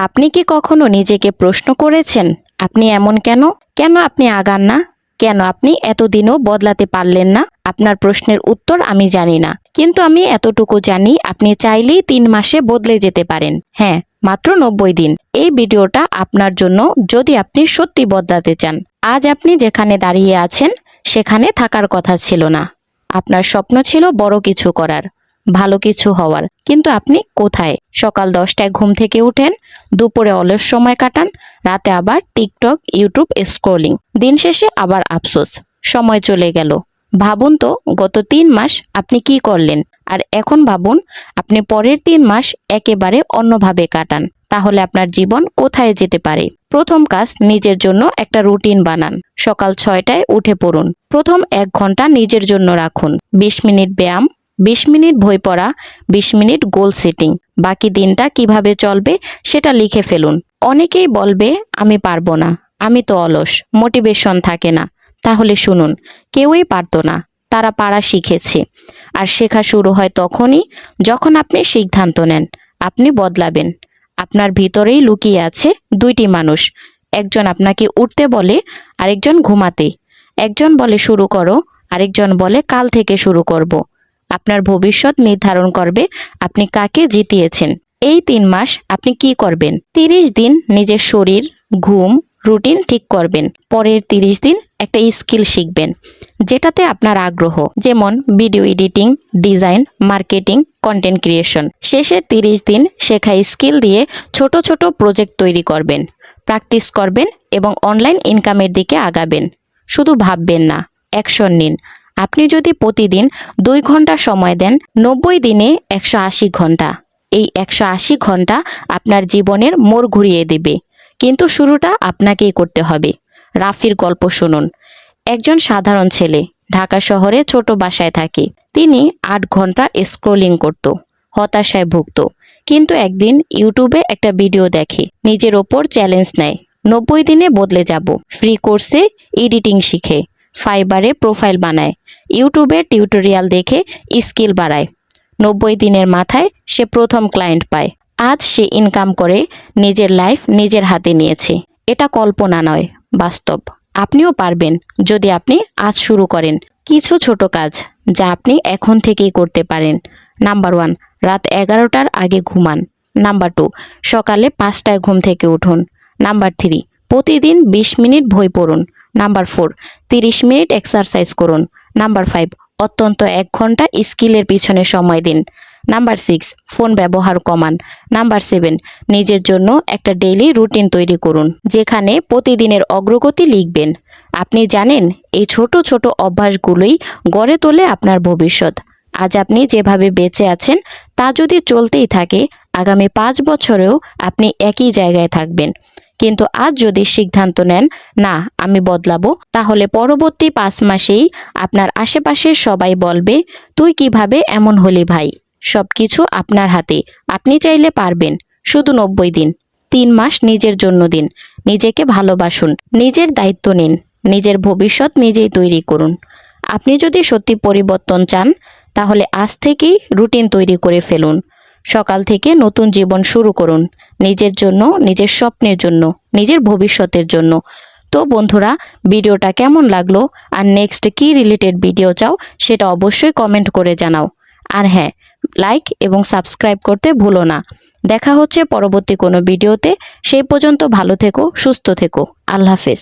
আপনি কি কখনো নিজেকে প্রশ্ন করেছেন, আপনি এমন কেন? কেন আপনি আগান না? কেন আপনি এতদিনও বদলাতে পারলেন না? আপনার প্রশ্নের উত্তর আমি জানি না। কিন্তু আমি এতটুকু জানি, আপনি চাইলেই তিন মাসে বদলে যেতে পারেন। হ্যাঁ মাত্র নব্বই দিন। এই ভিডিওটা আপনার জন্য যদি আপনি সত্যি বদলাতে চান। আজ আপনি যেখানে দাঁড়িয়ে আছেন, সেখানে থাকার কথা ছিল না। আপনার স্বপ্ন ছিল বড় কিছু করার। ভালো কিছু হওয়ার। কিন্তু আপনি কোথায়? সকাল দশটায় ঘুম থেকে উঠেন, দুপুরে অলস সময় কাটান, রাতে আবার টিকটক, ইউটিউব স্ক্রোলিং। দিন শেষে আবার আফসোস। সময় চলে গেল। ভাবুন তো, গত তিন মাস আপনি কি করলেন? আর এখন ভাবুন, আপনি পরের তিন মাস একেবারে অন্যভাবে কাটান। তাহলে আপনার জীবন কোথায় যেতে পারে? প্রথম কাজ, নিজের জন্য একটা রুটিন বানান। সকাল ছয়টায় উঠে পড়ুন। প্রথম এক ঘণ্টা নিজের জন্য রাখুন। বিশ মিনিট ব্যায়াম বিশ মিনিট বই পড়া, বিশ মিনিট গোল সেটিং। বাকি দিনটা কীভাবে চলবে সেটা লিখে ফেলুন। অনেকেই বলবে, আমি পারব না, আমি তো অলস, মোটিভেশন থাকে না। তাহলে শুনুন, কেউই পারতো না, তারা পারা শিখেছে। আর শেখা শুরু হয় তখনই যখন আপনি সিদ্ধান্ত নেন, আপনি বদলাবেন। আপনার ভিতরেই লুকিয়ে আছে দুইটি মানুষ। একজন আপনাকে উঠতে বলে, আরেকজন ঘুমাতে। একজন বলে, শুরু করো। আরেকজন বলে, কাল থেকে শুরু করব। আপনার ভবিষ্যৎ নির্ধারণ করবে, আপনি কাকে জিতিয়েছেন? এই তিন মাস আপনি কি করবেন? তিরিশ দিন নিজের শরীর, ঘুম, রুটিন ঠিক করবেন। পরের তিরিশ দিন একটা স্কিল শিখবেন, যেটাতে আপনার আগ্রহ, যেমন video editing, design, marketing, content creation. শেষের তিরিশ দিন শেখা স্কিল দিয়ে ছোট ছোট প্রজেক্ট তৈরি করবেন, প্র্যাকটিস করবেন এবং অনলাইন ইনকামের দিকে আগাবেন। শুধু ভাববেন না, অ্যাকশন নিন। আপনি যদি প্রতিদিন দুই ঘণ্টা সময় দেন, নব্বই দিনে একশো আশি ঘণ্টা। এই একশো আশি ঘণ্টা আপনার জীবনের মোড় ঘুরিয়ে দেবে। কিন্তু শুরুটা আপনাকেই করতে হবে। রাফির গল্প শুনুন। একজন সাধারণ ছেলে ঢাকা শহরে ছোট বাসায় থাকে। তিনি আট ঘণ্টা স্ক্রোলিং করত, হতাশায় ভুগত। কিন্তু একদিন ইউটিউবে একটা ভিডিও দেখে, নিজের ওপর চ্যালেঞ্জ নেয়, নব্বই দিনে বদলে যাব, ফ্রি কোর্সে এডিটিং শিখে। ফাইবারে প্রোফাইল বানায়, ইউটিউবে টিউটোরিয়াল দেখে স্কিল বাড়ায়। নব্বই দিনের মাথায় সে প্রথম ক্লায়েন্ট পায়। আজ সে ইনকাম করে নিজের লাইফ নিজের হাতে নিয়েছে। এটা কল্পনা নয়, বাস্তব। আপনিও পারবেন যদি আপনি আজ শুরু করেন। কিছু ছোট কাজ যা আপনি এখন থেকেই করতে পারেন। নাম্বার ওয়ান, রাত এগারোটার আগে ঘুমান। নাম্বার টু, সকালে পাঁচটায় ঘুম থেকে উঠুন। নাম্বার থ্রি, প্রতিদিন বিশ মিনিট বই পড়ুন। নাম্বার ফোর, তিরিশ মিনিট এক্সারসাইজ করুন। নাম্বার ফাইভ অত্যন্ত এক ঘণ্টা স্কিলের পিছনে সময় দিন। নাম্বার সিক্স ফোন ব্যবহার কমান। নাম্বার সেভেন নিজের জন্য একটা ডেইলি রুটিন তৈরি করুন, যেখানে প্রতিদিনের অগ্রগতি লিখবেন। আপনি জানেন, এই ছোট ছোট অভ্যাসগুলোই গড়ে তোলে আপনার ভবিষ্যৎ। আজ আপনি যেভাবে বেঁচে আছেন, তা যদি চলতেই থাকে, আগামী পাঁচ বছরেও আপনি একই জায়গায় থাকবেন। কিন্তু আজ যদি সিদ্ধান্ত নেন, না, আমি বদলাবো, তাহলে পরবর্তী পাঁচ মাসেই আপনার আশেপাশের সবাই বলবে, তুই কীভাবে এমন হলি ভাই? সব কিছু আপনার হাতে। আপনি চাইলে পারবেন, শুধু নব্বই দিন, তিন মাস নিজের জন্য দিন, নিজেকে ভালোবাসুন, নিজের দায়িত্ব নিন, নিজের ভবিষ্যৎ নিজেই তৈরি করুন। আপনি যদি সত্যি পরিবর্তন চান, তাহলে আজ থেকেই রুটিন তৈরি করে ফেলুন। সকাল থেকে নতুন জীবন শুরু করুন। নিজের জন্য, নিজের স্বপ্নের জন্য, নিজের ভবিষ্যতের জন্য। তো বন্ধুরা, ভিডিওটা কেমন লাগল? আর নেক্সট কি রিলেটেড ভিডিও চাও, সেটা অবশ্যই কমেন্ট করে জানাও। আর হ্যাঁ লাইক এবং সাবস্ক্রাইব করতে ভুলো না। দেখা হচ্ছে পরবর্তী কোনো ভিডিওতে সেই পর্যন্ত ভালো থেকো, সুস্থ থেকো। আল্লাহ হাফেজ।